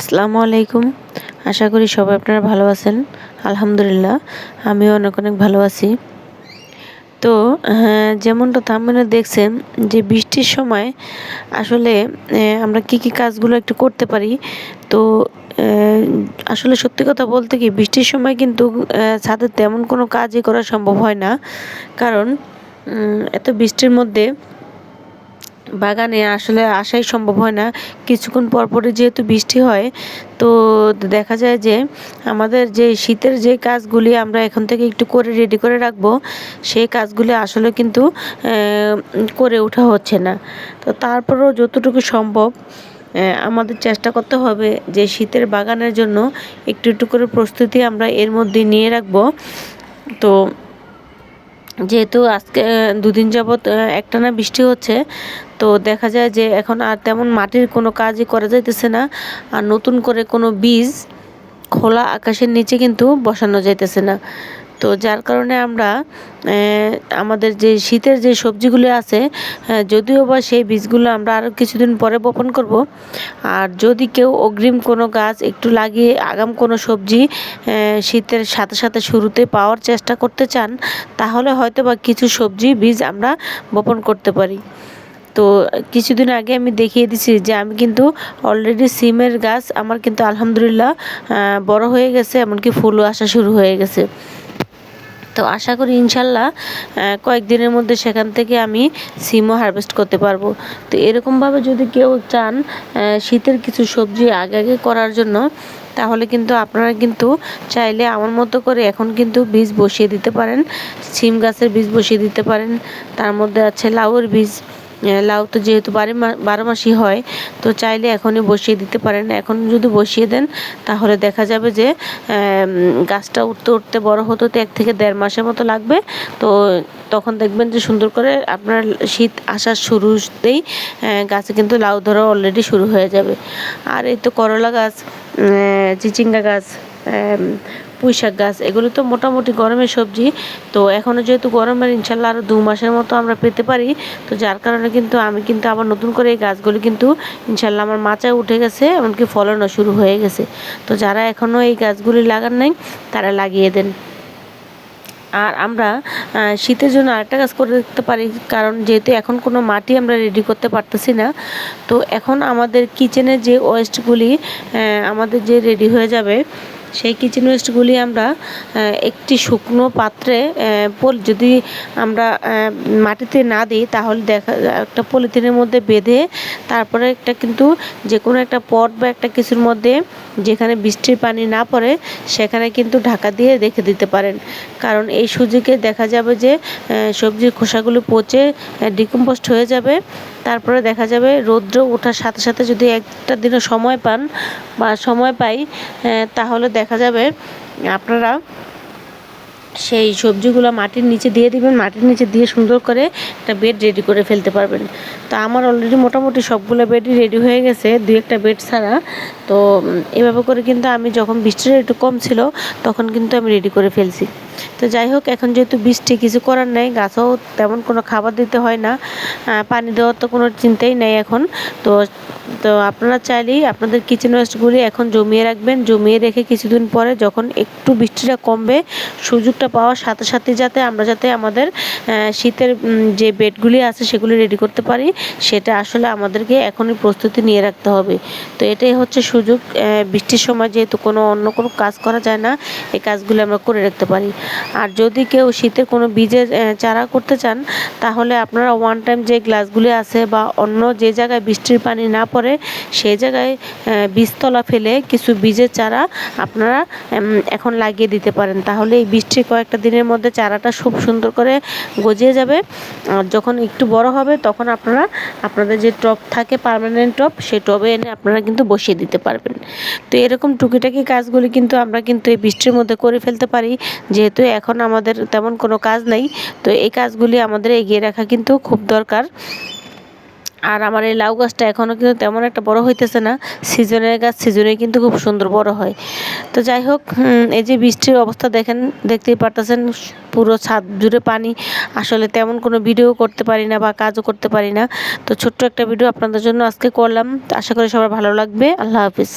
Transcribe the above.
আসসালামু আলাইকুম। আশা করি সবাই আপনারা ভালো আছেন। আলহামদুলিল্লাহ আমিও অনেক অনেক ভালো আছি। তো হ্যাঁ, যেমনটা থামনে দেখছেন যে বৃষ্টির সময় আসলে আমরা কি কি কাজগুলো একটু করতে পারি। তো আসলে সত্যি কথা বলতে কি বৃষ্টির সময় কিন্তু ছাদের তেমন কোনো কাজই করা সম্ভব হয় না। কারণ এত বৃষ্টির মধ্যে বাগানে আসলে আসাই সম্ভব হয় না। কিছুক্ষণ পরপরই যেহেতু বৃষ্টি হয়, তো দেখা যায় যে আমাদের যে শীতের যে কাজগুলি আমরা এখন থেকে একটু করে রেডি করে রাখব, সেই কাজগুলি আসলে কিন্তু করে ওঠা হচ্ছে না। তো তারপরেও যতটুকু সম্ভব আমাদের চেষ্টা করতে হবে যে শীতের বাগানের জন্য একটু একটু করে প্রস্তুতি আমরা এর মধ্যে নিয়ে রাখব। তো যেহেতু আজকে দুদিন যাবৎ একটানা বৃষ্টি হচ্ছে, তো দেখা যায় যে এখন আর তেমন মাটির কোনো কাজই করা যাইতেছে না। আর নতুন করে কোনো বীজ খোলা আকাশের নিচে কিন্তু বসানো যাইতেছে না। তো যার কারণে আমরা আমাদের যে শীতের যে সবজিগুলো আছে যদিও বা সেই বীজগুলো আমরা আরও কিছুদিন পরে বপন করব। আর যদি কেউ অগ্রিম কোনো গাছ একটু লাগিয়ে আগাম কোনো সবজি শীতের সাথে সাথে শুরুতে পাওয়ার চেষ্টা করতে চান, তাহলে হয়তো বা কিছু সবজি বীজ আমরা বপন করতে পারি। তো কিছুদিন আগে আমি দেখিয়ে দিছি যে আমি কিন্তু অলরেডি সিমের গাছ আমার কিন্তু আলহামদুলিল্লাহ বড় হয়ে গেছে, এমনকি ফুলও আসা শুরু হয়ে গেছে। তো আশা করি ইনশাল্লাহ কয়েকদিনের মধ্যে সেখান থেকে আমি সিমও হারভেস্ট করতে পারব। তো এরকমভাবে যদি কেউ চান শীতের কিছু সবজি আগে আগে করার জন্য, তাহলে কিন্তু আপনারা কিন্তু চাইলে আমার মতো করে এখন কিন্তু বীজ বসিয়ে দিতে পারেন, সিম গাছের বীজ বসিয়ে দিতে পারেন, তার মধ্যে আছে লাউর বীজ। লাউ তো যেহেতু বারো বারো মাসই হয়, তো চাইলে এখনই বসিয়ে দিতে পারেন। এখন যদি বসিয়ে দেন, তাহলে দেখা যাবে যে গাছটা উঠতে উঠতে বড় হতে হতে এক থেকে দেড় মাসের মতো লাগবে। তো তখন দেখবেন যে সুন্দর করে আপনার শীত আসার শুরুতেই গাছে কিন্তু লাউ ধরা অলরেডি শুরু হয়ে যাবে। আর এই তো করলা গাছ চিচিঙ্গা গাছ পুঁই শাক গাছ, এগুলো তো মোটামুটি গরমের সবজি। তো এখনও যেহেতু গরমের, ইনশাল্লাহ আরও দু মাসের মতো আমরা পেতে পারি। তো যার কারণে কিন্তু আমি কিন্তু আবার নতুন করে এই গাছগুলি কিন্তু ইনশাল্লাহ আমার মাচায় উঠে গেছে, এমনকি ফলনও শুরু হয়ে গেছে। তো যারা এখনও এই গাছগুলি লাগান নাই, তারা লাগিয়ে দেন। আর আমরা শীতের জন্য আরেকটা কাজ করে দেখতে পারি, কারণ যেহেতু এখন কোনো মাটি আমরা রেডি করতে পারতেছি না, তো এখন আমাদের কিচেনের যে ওয়েস্টগুলি আমাদের যে রেডি হয়ে যাবে সেই কিচেন ওয়েস্টগুলি আমরা একটি শুকনো পাত্রে যদি আমরা মাটিতে না দিই, তাহলে দেখা, একটা পলিথিনের মধ্যে বেঁধে তারপরে একটা কিন্তু যে কোনো একটা পট বা একটা কিছুর মধ্যে যেখানে বৃষ্টির পানি না পড়ে, সেখানে কিন্তু ঢাকা দিয়ে রেখে দিতে পারেন। কারণ এই সুযোগে দেখা যাবে যে সবজির খোসাগুলো পচে ডিকম্পোস্ট হয়ে যাবে। তারপরে দেখা যাবে রৌদ্র ওঠার সাথে সাথে যদি একটা দিনও সময় পান বা সময় পাই তাহলে দেখা যাবে, আপনারা সেই সবজিগুলো মাটির নিচে দিয়ে দিবেন, মাটির নিচে দিয়ে সুন্দর করে একটা বেড রেডি করে ফেলতে পারবেন। তো আমার অলরেডি মোটামুটি সবগুলো বেডই রেডি হয়ে গেছে, দুই একটা বেড ছাড়া। তো এভাবে করে কিন্তু আমি যখন বৃষ্টিটা একটু কম ছিল, তখন কিন্তু আমি রেডি করে ফেলছি। তো যাই হোক, এখন যেহেতু বৃষ্টি কিছু করার নেই, গাছও তেমন কোনো খাবার দিতে হয় না পানি দেওয়ার তো কোনো চিন্তাই নেই এখন। তো তো আপনারা চাইলেই আপনাদের কিচেন ওয়েস্টগুলি এখন জমিয়ে রাখবেন, জমিয়ে রেখে কিছুদিন পরে যখন একটু বৃষ্টিটা কমবে, সুযোগটা পাওয়ার সাথে সাথে যাতে আমরা যাতে আমাদের শীতের যে বেডগুলি আছে সেগুলি রেডি করতে পারি, সেটা আসলে আমাদেরকে এখনই প্রস্তুতি নিয়ে রাখতে হবে। তো এটাই হচ্ছে সুযোগ বৃষ্টির সময় যেহেতু কোনো অন্য কোনো কাজ করা যায় না, এই কাজগুলি আমরা করে রাখতে পারি। আর যদি কেউ শীতের কোনো বীজের চারা করতে চান, তাহলে আপনারা ওয়ান টাইম যে গ্লাসগুলি আছে বা অন্য যে জায়গায় বৃষ্টির পানি না পড়ে, সেই জায়গায় বীজতলা ফেলে কিছু বীজের চারা আপনারা এখন লাগিয়ে দিতে পারেন। তাহলে এই বৃষ্টির কয়েকটা দিনের মধ্যে চারাটা খুব সুন্দর করে গজিয়ে যাবে। আর যখন একটু বড় হবে, তখন আপনারা, আপনাদের যে টব থাকে পারমানেন্ট টব, সেই টবে এনে আপনারা কিন্তু বসিয়ে দিতে পারবেন। তো এরকম টুকিটাকি কাজগুলি কিন্তু আমরা কিন্তু এই বৃষ্টির মধ্যে করে ফেলতে পারি। যেহেতু এখন আমাদের তেমন কোনো কাজ নেই, তো এই কাজগুলি আমাদের এগিয়ে রাখা কিন্তু খুব দরকার। আর আমার এই লাউ গাছটা এখনও কিন্তু তেমন একটা বড় হইতেছে না, সিজনের গাছ সিজনে কিন্তু খুব সুন্দর বড় হয়। তো যাই হোক এই যে বৃষ্টির অবস্থা দেখেন, দেখতেই পারতেছেন পুরো ছাদ জুড়ে পানি। আসলে তেমন কোনো ভিডিও করতে পারি না বা কাজও করতে পারি না। তো ছোট্ট একটা ভিডিও আপনাদের জন্য আজকে করলাম। আশা করি সবার ভালো লাগবে। আল্লাহ হাফিজ।